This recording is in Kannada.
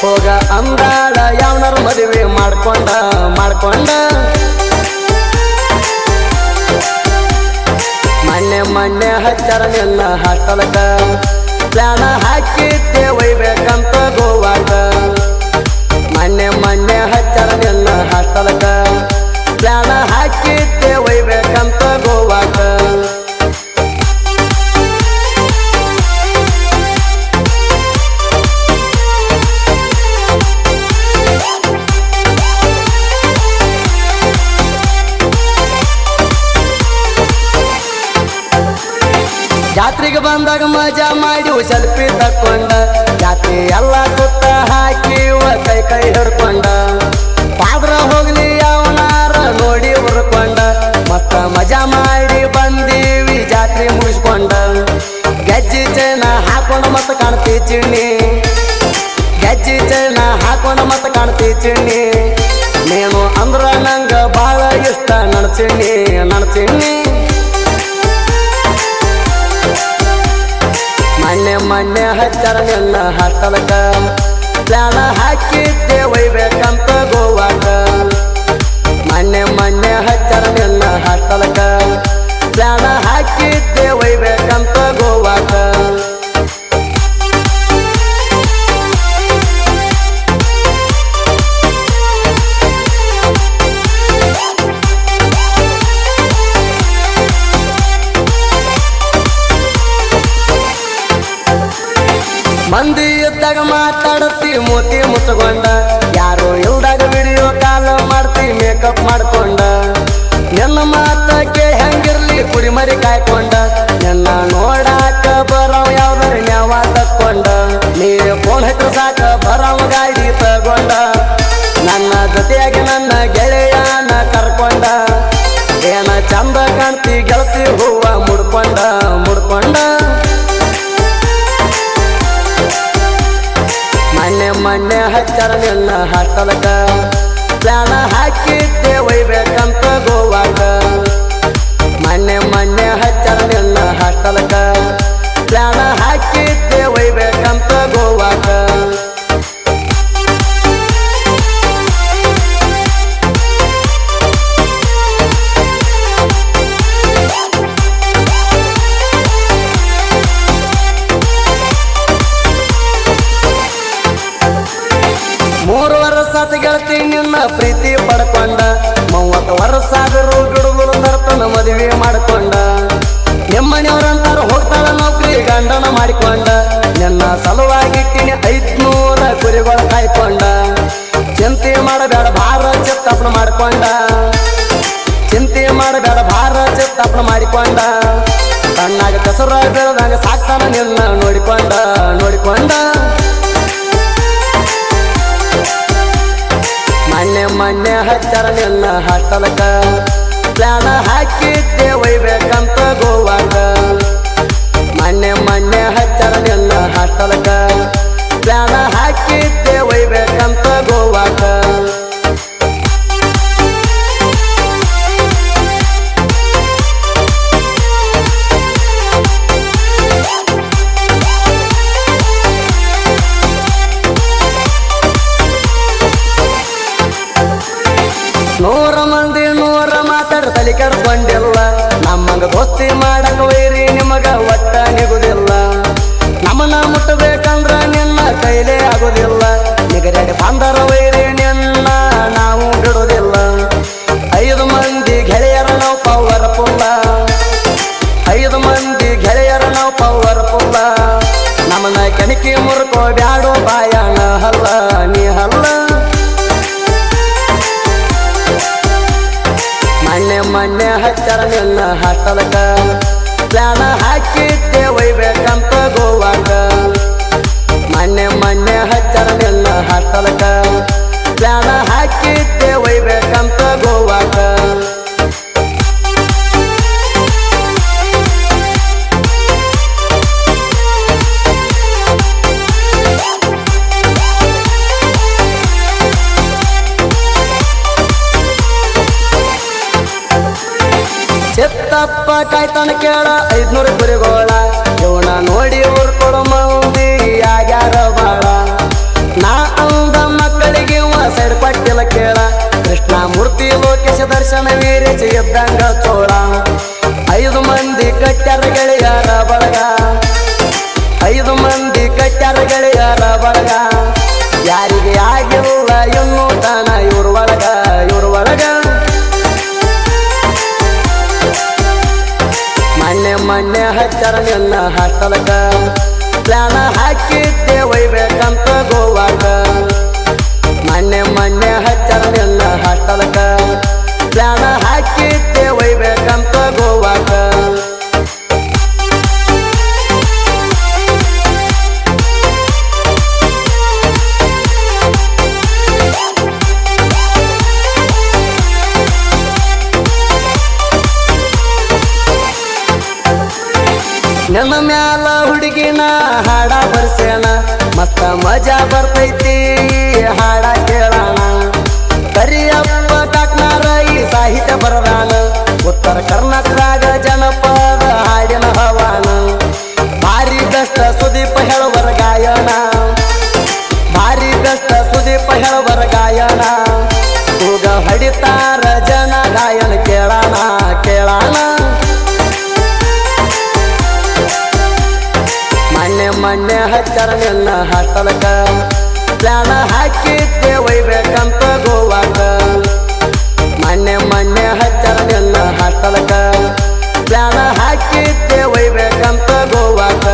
ಹೋಗ ಅಂದಾಳ ಯಾವನರ ಮದುವೆ ಮಾಡ್ಕೊಂಡ ಮಾಡ್ಕೊಂಡ. ಮೊನ್ನೆ ಮೊನ್ನೆ ಹಚ್ಚಾರ ನಿನ್ನ ಹಾಸ್ಟೆಲ್ಕ ಪ್ಲಾನ ಹಾಕಿದ್ದೆ ಜಾತ್ರೆಗೆ ಬಂದಾಗ ಮಜಾ ಮಾಡಿ ಸೆಲ್ಫಿ ತಕ್ಕೊಂಡ ಜಾತ್ರೆ ಎಲ್ಲ ಸುತ್ತ ಹಾಕಿ ಕೈ ಕೈ ಹಿಡ್ಕೊಂಡ. ಪಾದ್ರ ಹೋಗ್ಲಿ ಅವನಾರ ನೋಡಿ ಹುರ್ಕೊಂಡ. ಮತ್ತ ಮಜಾ ಮಾಡಿ ಬಂದೀವಿ, ಜಾತ್ರೆ ಮುಗಿಸ್ಕೊಂಡ. ಗೆಜ್ಜಿ ಚೈನ ಹಾಕೊಂಡ ಮತ್ತೆ ಕಾಣ್ತಿ ಚಿಣ್ಣಿ. ಗೆಜ್ಜಿ ಚೈನ ಹಾಕೊಂಡ ಮತ್ತೆ ಕಾಣ್ತಿ ಚಿಣ್ಣಿ. ನೀನು ಅಂದ್ರ ನಂಗ ಬಹಳ ಇಷ್ಟ ನಡ್ಚಿಣ್ಣಿ ನಡ್ಚಿಣ್ಣಿ ಮೊನ್ನೆ ಮೊನ್ನೆ ಹಚ್ಚಾರ ನಿನ್ನ ಹಾಸ್ಟೆಲ್ಕ ಪ್ಲಾನ ಹಾಕಿದ್ದೆ ಒಯ್ಬೇಕಂತ ಗೋವಾಕ ಮೊನ್ನೆ ಮೊನ್ನೆ ಹಚ್ಚಾರ ನಿನ್ನ ಹಾಸ್ಟೆಲ್ಕ ಪ್ಲಾನ ಹಾಕಿದ್ದೆ ಒಯ್ಬೇಕಂತ ಮೊನ್ನೆ ಮೊನ್ನೆ ಹಚ್ಚಾರ ನಿನ್ನ ಹಾಸ್ಟೆಲ್ಕ ಪ್ಲಾನ ಹಾಕಿದ್ದೆ ಒಯ್ಬೇಕಂತ ಗೋವಾಕ ಮೊನ್ನೆ ಮೊನ್ನೆ ಹಚ್ಚಾರ ನಿನ್ನ ಹಾಸ್ಟೆಲ್ಕ ಪ್ಲಾನ ಹಾಕಿದ್ದೆ ನಿಮ್ಮನೆಯವ್ರಂತಾರ ಹೋಗ್ತಾಳ ನೌಕರಿ, ಗಂಡನ ಮಾಡಿಕೊಂಡ. ನಿನ್ನ ಸಲುವಾಗಿಟ್ಟಿನಿ ಐದ್ನೂರ ಕುರಿಗಳು ಕಾಯ್ಕೊಂಡ. ಚಿಂತೆ ಮಾಡಬೇಡ, ಭಾರ ಚಿತ್ತಪ್ಪಣ ಮಾಡಿಕೊಂಡ. ಚಿಂತೆ ಮಾಡಬೇಡ, ಭಾರ ಚಿತ್ತಪ್ಪಣ ಮಾಡಿಕೊಂಡ. ತನ್ನಾಗ ಕಸರ ಬೆಳೆದಾಗ ಸಾಕ್ತಾನ ನಿನ್ನ ನೋಡಿಕೊಂಡ ನೋಡಿಕೊಂಡ. ಮೊನ್ನೆ ಮೊನ್ನೆ ಹಚ್ಚಾರ ನಿನ್ನ ಹಾಸ್ಟೆಲ್ಕ ನೂರ ಮಂದಿ, ನೂರ ಮಾತಾಡ ತಲೆ ಕೆಡ್ಸ್ಕೊಂಡಿಲ್ಲ. ನಮ್ಮಂಗ ದೋಸ್ತಿ ಮಾಡಂಗ ವೈರಿ ನಿಮಗ ಒಟ್ಟ ನಿಗುದಿಲ್ಲ. ನಮ್ಮನ್ನ ಮುಟ್ಟಬೇಕಂದ್ರ ನಿನ್ನ ಕೈಲೇ ಆಗುದಿಲ್ಲ. ನಿಗರಡಿ ಬಂದರ ವೈರಿ ನಿನ್ನ ನಾವು ಬಿಡುದಿಲ್ಲ. ಐದು ಮಂದಿ ಗೆಳೆಯರ ನಾವು ಪವರ್ ಪುಲ್ಲ ಐದು ಮಂದಿ ಗೆಳೆಯರ ನಾವು ಪವರ್ ಪುಲ್ಲ ನಮ್ಮನ್ನ ಕೆಣಕಿ ಮುರ್ಕೋ ಹಚ್ಚಾರ ಕಾಯ್ತಾನ ಕೇಳ ಐದ್ನೂರು ಕುರಿಗೋಳ ಇವನ ನೋಡಿ ಊರ್ ಕೊಡು ಮಂದಿ, ಆಗ್ಯಾರ ಬಾಳ. ನಾ ಅಂದ ಮಕ್ಕಳಿಗೆ ಸೈಡ್ ಪಟ್ಟಿಲ್ಲ ಕೇಳ. ಕೃಷ್ಣ ಮೂರ್ತಿ ಲೋಕೇಶ ದರ್ಶನ ವೀರೇಶ ಇದ್ದಂಗ ಚೋಳ. ಐದು ಮಂದಿ ಕಟ್ಟ್ಯಾರ ಗೆಳೆಯರ ಬಳಗ. ಐದು ಮಂದಿ ಕಟ್ಟ್ಯಾರ ಗೆಳೆಯರ ಬಳಗ. ಯಾರಿಗೆ ಆಗಿಲ್ಲ ಇನ್ನು ತಾನ ಇವ್ರ ಒಳಗ ಇವ್ರ ಒಳಗ. ಮೊನ್ನೆ ಮೊನ್ನೆ ಹಚ್ಚಾರ ನಿನ್ನ ಹಾಸ್ಟೆಲ್ಕ ಪ್ಲಾನ ಹಾಕಿದ್ದೆ ಒಯ್ಬೇಕಂತ ಗೋವಾಕ. ಮೊನ್ನೆ ಮೊನ್ನೆ ಹಚ್ಚಾರ ನಿನ್ನ ಹಾಸ್ಟೆಲ್ಕ ಪ್ಲಾನ ನನ್ನ ಮ್ಯಾಲ ಹುಡುಗಿನ ಹಾಡ ಬರ್ಸೋಣ ಮಸ್ತ ಮಜಾ ಬರ್ತೈತಿ, ಹಾಡ ಕೇಳೋಣ ಕರಿಯಪ್ಪ ಕಾಕ್ನಾರ ಈ ಸಾಹಿತ್ಯ ಬರದಾನ. ಉತ್ತರ ಕರ್ನಾಟಕದಾಗ ಜನಪದ ಹಾಡಿನ ಹವಾನ. ಭಾರಿ ಕಷ್ಟ ಸುದೀಪ ಹೇಳುವರ ಗಾಯನ. ಭಾರಿ ಕಷ್ಟ ಸುದೀಪ ಹೇಳುವರ ಗಾಯನ. ಕೂಗ ಹಡಿತಾರ ಎಣ್ಣೆ ಹಚ್ಚಾರ ನಿನ್ನ ಹಾಟಲಕ ಪ್ಲಾನ ಹಾಕಿದ್ದೆ ಒಯ್ಬೇಕಂತ ಗೋವಾಕ ಮೊನ್ನೆ ಮೊನ್ನೆ ಹಚ್ಚಾರ ನಿನ್ನ ಹಾಟಲಕ ಪ್ಲಾನ ಹಾಕಿದ್ದೆ ಒಯ್ಬೇಕಂತ ಗೋವಾಕ